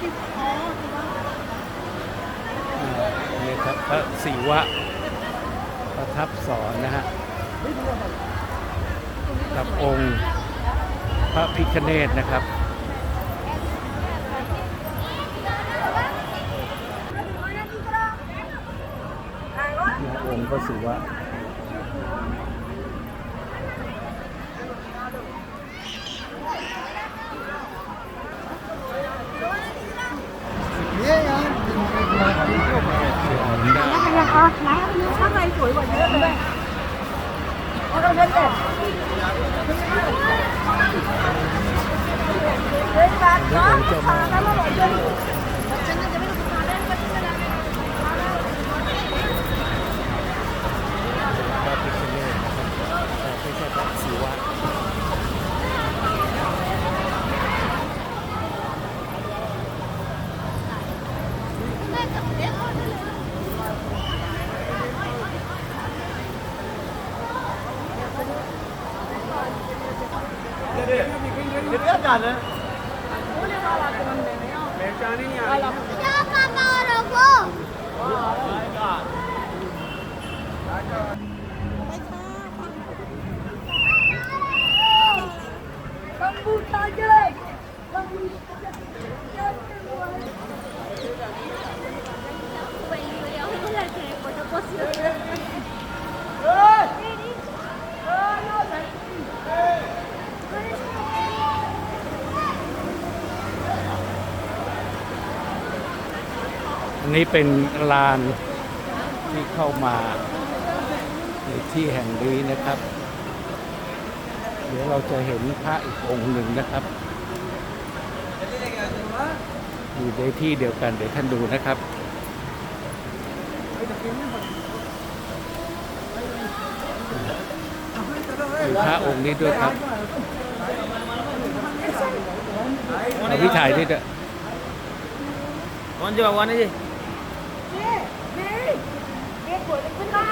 นี่ครับพระศิวะประทับสอนนะฮะกับองค์พระพิคเนตนะครับองค์พระศิวะ ข้างในสวยกว่าเยอะเลยเอาเราเล่นเด็ด कितना जाना है? पहचानी नहीं आ रही อันนี้เป็นลานที่เข้ามาในที่แห่งนี้นะครับ เดี๋ยวเราจะเห็นพระอีกองค์หนึ่งนะครับ อยู่ในที่เดียวกันเดี๋ยวท่านดูนะครับมีพระองค์นี้ด้วยครับเอาพี่ถ่ายด้วยเถอะวันจะวันนี้ เตี้ยบ้านเตี้ย